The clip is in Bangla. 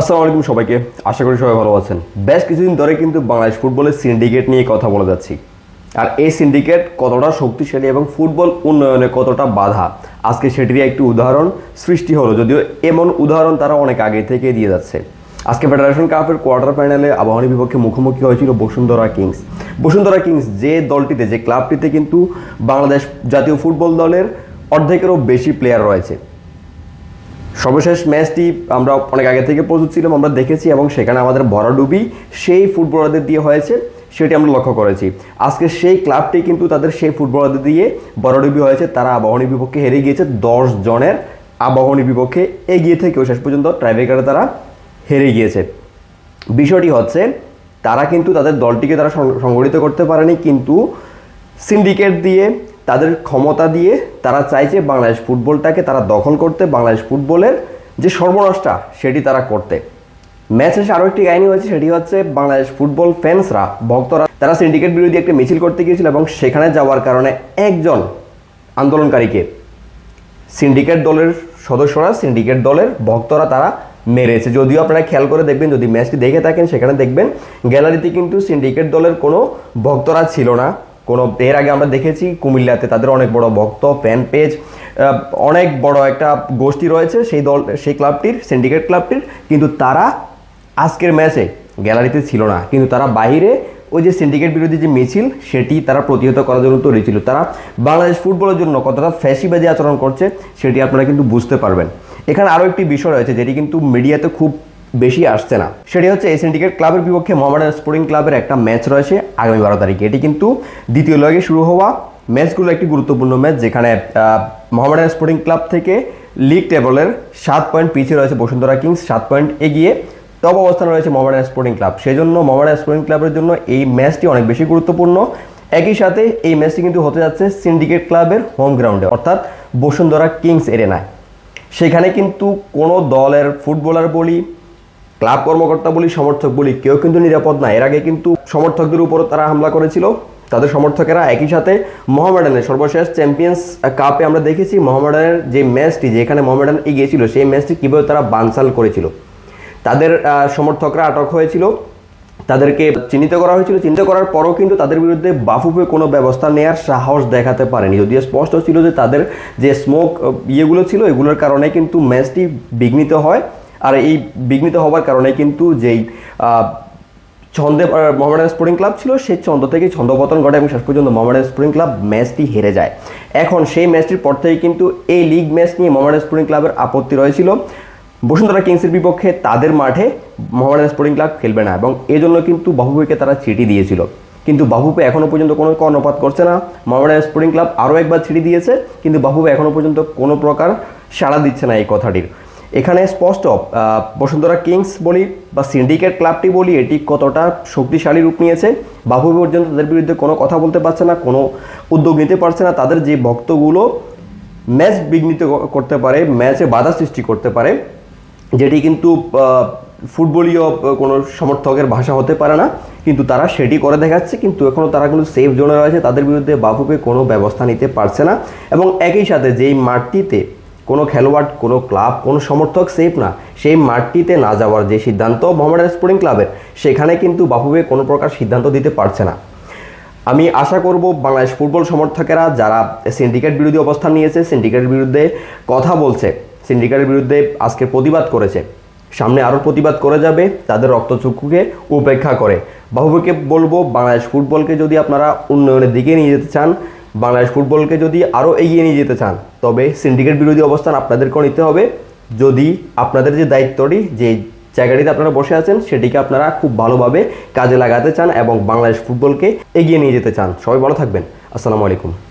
আসসালামু আলাইকুম সবাইকে। আশা করি সবাই ভালো আছেন। বেশ কিছুদিন ধরে কিন্তু বাংলাদেশ ফুটবলের সিন্ডিকেট নিয়ে কথা বলে যাচ্ছি। আর এই সিন্ডিকেট কতটা শক্তিশালী এবং ফুটবল উন্নয়নে কতটা বাধা? আজকে সেটিরই একটি উদাহরণ সৃষ্টি হলো, যদিও এমন উদাহরণ তারা অনেক আগে থেকে দিয়ে যাচ্ছে। আজকে ফেডারেশন কাপের কোয়ার্টার ফাইনালে আবাহনী বিপক্ষে মুখোমুখি হয়েছিল বসুন্ধরা কিংস বসুন্ধরা কিংস যে দলটিতে, যে ক্লাবটিতে কিন্তু বাংলাদেশ জাতীয় ফুটবল দলের অর্ধেকেরও বেশি প্লেয়ার রয়েছে। সর্বশেষ ম্যাচটি আমরা অনেক আগে থেকে প্রস্তুত ছিলাম, আমরা দেখেছি এবং সেখানে আমাদের ভরাডুবি সেই ফুটবলারদের দিয়ে হয়েছে, সেটি আমরা লক্ষ্য করেছি। আজকে সেই ক্লাবটি কিন্তু তাদের সেই ফুটবলারদের দিয়ে বড়ডুবি হয়েছে, তারা আবাহনী বিপক্ষে হেরে গিয়েছে দশ জনের আবাহনী বিপক্ষে এগিয়ে থেকেও শেষ পর্যন্ত ট্রাইব্রেকারে তারা হেরে গিয়েছে। বিষয়টি হচ্ছে, তারা কিন্তু তাদের দলটিকে তারা সংগঠিত করতে পারেনি, কিন্তু সিন্ডিকেট দিয়ে তাদের ক্ষমতা দিয়ে তারা চাইছে বাংলাদেশ ফুটবলটাকে তারা দখল করতে, বাংলাদেশ ফুটবলের যে সর্বনাশটা সেটি তারা করতে। ম্যাচ শেষে আরও একটি কাহিনী হয়েছে, সেটি হচ্ছে বাংলাদেশ ফুটবল ফ্যান্সরা, ভক্তরা, তারা সিন্ডিকেট বিরোধী একটি মিছিল করতে গিয়েছিল এবং সেখানে যাওয়ার কারণে একজন আন্দোলনকারীকে সিন্ডিকেট দলের সদস্যরা সিন্ডিকেট দলের ভক্তরা তারা মেরেছে। যদিও আপনারা খেয়াল করে দেখবেন, যদি ম্যাচটি দেখে থাকেন, সেখানে দেখবেন গ্যালারিতে কিন্তু সিন্ডিকেট দলের কোনো ভক্তরা ছিল না। কোনো, এর আগে আমরা দেখেছি কুমিল্লাতে তাদের অনেক বড় ভক্ত ফ্যান পেজ অনেক বড় একটা গোষ্ঠী রয়েছে সেই দল, সেই ক্লাবটির সিন্ডিকেট ক্লাবটির কিন্তু তারা আজকের ম্যাচে গ্যালারিতে ছিল না। কিন্তু তারা বাইরে ওই যে সিন্ডিকেট বিরোধী যে মিছিল, সেটি তারা প্রতিহত করার জন্য তৈরি ছিল। তারা বাংলাদেশ ফুটবলের জন্য কতটা ফ্যাসিবাদী আচরণ করছে, সেটি আপনারা কিন্তু বুঝতে পারবেন। এখানে আরও একটি বিষয় রয়েছে, যেটি কিন্তু মিডিয়াতে খুব বেশি আসছে না। সেটি হচ্ছে এই সিন্ডিকেট ক্লাবের বিপক্ষে মোহামেডান স্পোর্টিং ক্লাবের একটা ম্যাচ রয়েছে আগামী বারো তারিখে। এটি কিন্তু দ্বিতীয় লগে শুরু হওয়া ম্যাচগুলো একটি গুরুত্বপূর্ণ ম্যাচ যেখানে মোহামেডান স্পোর্টিং ক্লাব থেকে লিগ টেবলের সাত পয়েন্ট পিছিয়ে রয়েছে বসুন্ধরা কিংস, সাত পয়েন্ট এগিয়ে টপ অবস্থানে রয়েছে মোহামেডান স্পোর্টিং ক্লাব সেই জন্য মোহামেডান স্পোর্টিং ক্লাবের জন্য এই ম্যাচটি অনেক বেশি গুরুত্বপূর্ণ। একই সাথে এই ম্যাচটি কিন্তু হতে যাচ্ছে সিন্ডিকেট ক্লাবের হোম গ্রাউন্ডে অর্থাৎ বসুন্ধরা কিংস এরেনায় সেখানে কিন্তু কোনো দলের ফুটবলার বলি ক্লাব কর্মকর্তা বলি, সমর্থক বলি, কেউ কিন্তু নিরাপদ না। এর আগে কিন্তু সমর্থকদের উপর তারা হামলা করেছিল। তাদের সমর্থকেরা একই সাথে মোহামেডানের সর্বশেষ চ্যাম্পিয়ন্স কাপে আমরা দেখেছি, মোহামেডানের যে ম্যাচটি যেখানে মোহামেডান এগিয়েছিল, সেই ম্যাচটি কীভাবে তারা বানসাল করেছিল। তাদের সমর্থকরা আটক হয়েছিল। তাদেরকে চিহ্নিত করা হয়েছিল। চিন্তা করার পরও কিন্তু তাদের বিরুদ্ধে বাফুফে কোনো ব্যবস্থা নেওয়ার সাহস দেখাতে পারেনি। যদিও স্পষ্ট ছিল যে তাদের যে স্মোক ইয়েগুলো ছিল, এগুলোর কারণে কিন্তু ম্যাচটি বিঘ্নিত হয়। আর এই বিঘ্নিত হওয়ার কারণে কিন্তু যেই ছন্দে মোহামেডান স্পোর্টিং ক্লাব ছিল, সেই ছন্দ থেকে ছন্দপতন ঘটে এবং শেষ পর্যন্ত মোহামেডান স্পোর্টিং ক্লাব ম্যাচটি হেরে যায়। এখন সেই ম্যাচটির পর থেকে কিন্তু এই লিগ ম্যাচ নিয়ে মোহামেডান স্পোর্টিং ক্লাবের আপত্তি রয়েছিল। বসুন্ধরা কিংসের বিপক্ষে তাদের মাঠে মোহামেডান স্পোর্টিং ক্লাব খেলবে না এবং এই জন্য কিন্তু বাহুবুকে তারা চিঠি দিয়েছিল। কিন্তু বাহুপে এখনও পর্যন্ত কোনো কর্ণপাত করছে না। মোহামেডান স্পোর্টিং ক্লাব আরও একবার চিঠি দিয়েছে, কিন্তু বাহুবে এখনও পর্যন্ত কোনো প্রকার সাড়া দিচ্ছে না এই কথাটির। এখানে স্পষ্ট বসুন্ধরা কিংস বলি বা সিন্ডিকেট ক্লাবটি বলি, এটি কতটা শক্তিশালী রূপ নিয়েছে বাহু পর্যন্ত তাদের বিরুদ্ধে কোনো কথা বলতে পারছে না, কোনো উদ্যোগ নিতে পারছে না, তাদের যে ভক্তগুলো ম্যাচ বিঘ্নিত করতে পারে, ম্যাচে বাধা সৃষ্টি করতে পারে, যেটি কিন্তু ফুটবলীয় কোনো সমর্থকের ভাষা হতে পারে না, কিন্তু তারা সেটি করে দেখাচ্ছে, কিন্তু এখনও তারা কিন্তু সেফ জোনে রয়েছে, তাদের বিরুদ্ধে বাফুপে কোনো ব্যবস্থা নিতে পারছে না, এবং একই সাথে যেই মাঠটিতে কোনো খেলোয়াড়, কোনো ক্লাব, কোনো সমর্থক সেফ না। সেই মাঠটিতে না যাওয়ার যে সিদ্ধান্ত মোহামেডান স্পোর্টিং ক্লাবের, সেখানে কিন্তু বাফুবে কোনো প্রকার সিদ্ধান্ত দিতে পারছে না। আমি আশা করব বাংলাদেশ ফুটবল সমর্থকেরা যারা সিন্ডিকেট বিরোধী অবস্থান নিয়েছে সিন্ডিকেটের বিরুদ্ধে কথা বলছে সিন্ডিকেটের বিরুদ্ধে আজকে প্রতিবাদ করেছে। সামনে আরও প্রতিবাদ করে যাবে, তাদের রক্তচক্ষুকে উপেক্ষা করে। বাহুবীকে বলব, বাংলাদেশ ফুটবলকে যদি আপনারা উন্নয়নের দিকে নিয়ে যেতে চান বাংলাদেশ ফুটবলকে যদি আরও এগিয়ে নিয়ে যেতে চান, তবে সিন্ডিকেট বিরোধী অবস্থান আপনাদেরকেও নিতে হবে। যদি আপনাদের যে দায়িত্বটি, যে জায়গাটিতে আপনারা বসে আছেন, সেটিকে আপনারা খুব ভালোভাবে কাজে লাগাতে চান এবং বাংলাদেশ ফুটবলকে এগিয়ে নিয়ে যেতে চান। সবাই ভালো থাকবেন। আসসালামু আলাইকুম।